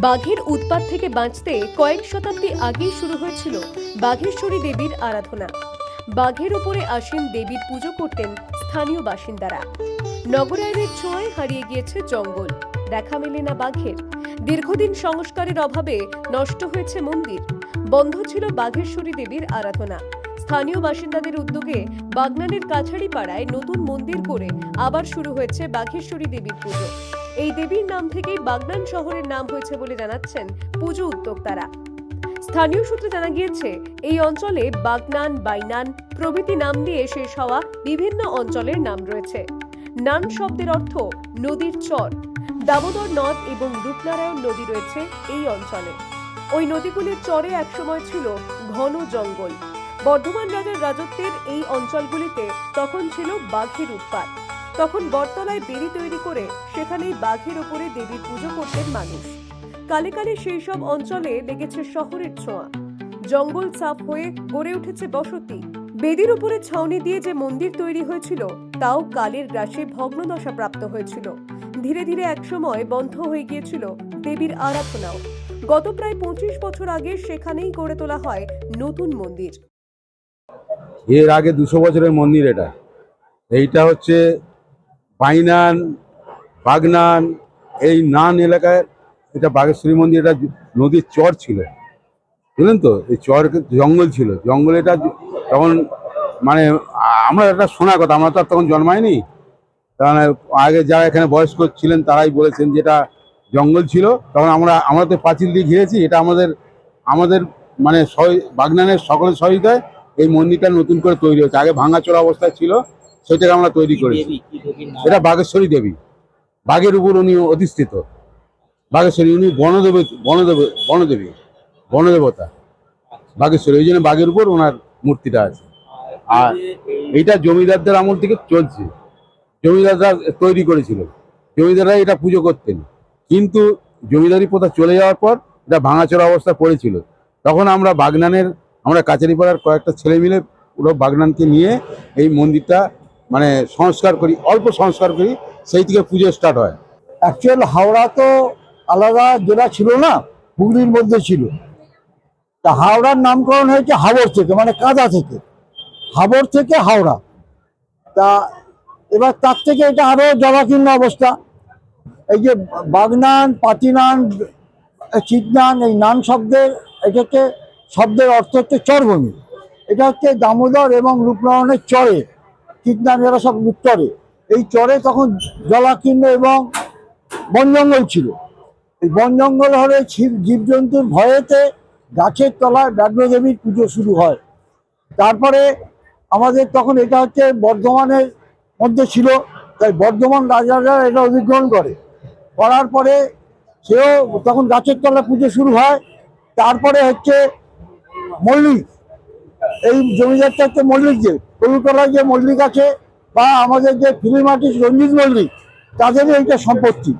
বাঘের উৎপাত থেকে বাঁচতে কয়েক শতাব্দী আগেই শুরু হয়েছিল বাঘেশ্বরী দেবীর আরাধনা। বাঘের উপরে আসীন দেবীর পুজো করতেন স্থানীয় বাসিন্দারা। নগরায়নের ছোঁয়ায় হারিয়ে গিয়েছে জঙ্গল। দেখা মেলে না বাঘের। দীর্ঘদিন সংস্কারের অভাবে নষ্ট হয়েছে মন্দির। বন্ধ ছিল বাঘেশ্বরী দেবীর আরাধনা। স্থানীয় বাসিন্দাদের উদ্যোগে বাগনানের কাছাড়ি পাড়ায় নতুন মন্দির করে আবার শুরু হয়েছে বাঘেশ্বরী দেবীর পুজো। এই দেবীর নাম থেকেই বাগনান শহরের নাম হয়েছে বলে জানাচ্ছেন পুজো উদ্যোক্তারা। স্থানীয় সূত্রে জানা গিয়েছে, এই অঞ্চলে বাগনান, বাইনান প্রভৃতি নাম দিয়ে শেষ হওয়া বিভিন্ন অঞ্চলের নাম রয়েছে। নান শব্দের অর্থ নদীর চর। দামোদর নদ এবং রূপনারায়ণ নদী রয়েছে এই অঞ্চলে। ওই নদীগুলির চরে একসময় ছিল ঘন জঙ্গল। বর্ধমান রাজার রাজত্বের এই অঞ্চলগুলিতে তখন ছিল বাঘের উৎপাত। তখন বটতলায় বেড়ি তৈরি করে সেখানেই বাঘের ওপরে দেবীর পুজো করতেন মানুষ। কালে কালে সেই সব অঞ্চলে লেগেছে শহরের ছোঁয়া। জঙ্গল সাফ হয়ে গড়ে উঠেছে বসতি। বেদির উপরে ছাউনি দিয়ে যে মন্দির তৈরি হয়েছিল, তাও কালের গ্রাসে ভগ্নদশা প্রাপ্ত হয়েছিল। ধীরে ধীরে একসময় বন্ধ হয়ে গিয়েছিল দেবীর আরাধনাও। গত প্রায় পঁচিশ বছর আগে সেখানেই গড়ে তোলা হয় নতুন মন্দির। এর আগে দুশো বছরের মন্দির এটা। এইটা হচ্ছে বাইনান, বাগনান, এই নান এলাকায় এটা বাগেশ্বরী মন্দির, এটা নদীর চর ছিল। বুঝলেন তো? এই চর জঙ্গল ছিল। জঙ্গল এটা তখন মানে আমরা একটা শোনা কথা, আমরা তো আর তখন জন্মাইনি। কারণ আগে যারা এখানে বয়স্ক ছিলেন তারাই বলেছেন যে এটা জঙ্গল ছিল। তখন আমরা আমরা তো পাঁচিল দিয়ে ঘিরেছি, এটা আমাদের আমাদের মানে বাগনানের সকলের সহযোগিতায় এই মন্দিরটা নতুন করে তৈরি হয়েছে। আগে ভাঙাচোরা অবস্থায় ছিল সেটাকে আমরা তৈরি করেছি। এটা বাগেশ্বরী দেবী। বাঘের উপর উনি অধিষ্ঠিত। বাগেশ্বরী উনি বনদেবী বনদেব বনদেবী বনদেবতা। বাগেশ্বরী ওই জন্য বাঘের উপর ওনার মূর্তিটা আছে। আর এইটা জমিদারদের আমল থেকে চলছে। জমিদাররা তৈরি করেছিল। জমিদাররা এটা পুজো করতেন। কিন্তু জমিদারি প্রথা চলে যাওয়ার পর এটা ভাঙাচোরা অবস্থা পড়েছিল। তখন আমরা বাগনানের আমরা কাচারিপাড়ার কয়েকটা ছেলে মিলে পুরো বাগনানকে নিয়ে এই মন্দিরটা মানে সংস্কার করি, অল্প সংস্কার করি, সেই থেকে পুজো স্টার্ট হয়। অ্যাকচুয়াল হাওড়া তো আলাদা জেলা ছিল না, হুগলির মধ্যে ছিল। তা হাওড়ার নামকরণ হয়েছে হাবড় থেকে মানে কাদা থেকে। হাবড় থেকে হাওড়া। তা এবার তার থেকে এটা আরও জলাকীর্ণ অবস্থা। এই যে বাগনান পাতিনান চিতনান, এই নান শব্দের এটা হচ্ছে শব্দের অর্থ হচ্ছে চরভূমি। এটা হচ্ছে দামোদর এবং রূপনারায়ণের চরে চিতনান এরা সব উত্তরে। এই চরে তখন জলাকীর্ণ এবং বন জঙ্গল ছিল। এই বন জঙ্গল হলে জীবজন্তুর ভয়েতে গাছের তলায় ব্যাঘ্রদেবীর পুজো শুরু হয়। তারপরে আমাদের তখন এটা হচ্ছে বর্ধমানের মধ্যে ছিল, তাই বর্ধমান রাজারা এটা অধিগ্রহণ করে। করার পরে সেও তখন গাছের তলায় পুজো শুরু হয়। তারপরে হচ্ছে মল্লিক। এই জমিদারটা হচ্ছে মল্লিক যে কলুতলায় যে মল্লিক আছে বা আমাদের যে ফিল্ম আর্টিস্ট রঞ্জিত মল্লিক তাদেরই এইটা সম্পত্তি।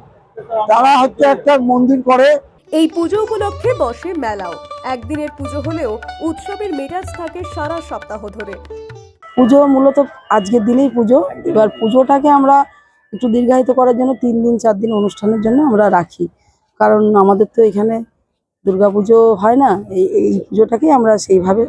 তারা হচ্ছে একটা মন্দির করে। এই পুজো উপলক্ষে বসে মেলাও। একদিনের পুজো হলেও উৎসবের মেজাজ থাকে সারা সপ্তাহ ধরে। পুজো মূলত আজকের দিনেই পুজো। এবার পুজোটাকে আমরা একটু দীর্ঘায়িত করার জন্য তিন দিন চার দিন অনুষ্ঠানের জন্য আমরা রাখি। কারণ আমাদের তো এখানে দুর্গাপুজো হয় না, এই এই পুজোটাকেই আমরা সেইভাবে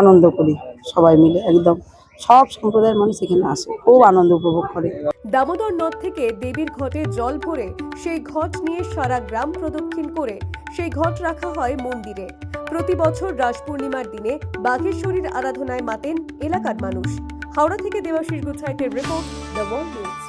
আনন্দ করি, সবাই মিলে একদম। সব সম্প্রদায়ের মানুষ এখানে আসে, খুব আনন্দ উপভোগ করে। দামোদর নদ থেকে দেবীর ঘটে জল ভরে সেই ঘট নিয়ে সারা গ্রাম প্রদক্ষিণ করে সেই ঘট রাখা হয় মন্দিরে। প্রতি বছর রাস পূর্ণিমার দিনে বাঘেশ্বরীর আরাধনায় মাতেন এলাকার মানুষ। হাওড়া থেকে দেবাশিস গুছাইটের রিপোর্ট দ্য ওয়ার্ল্ড নিউজ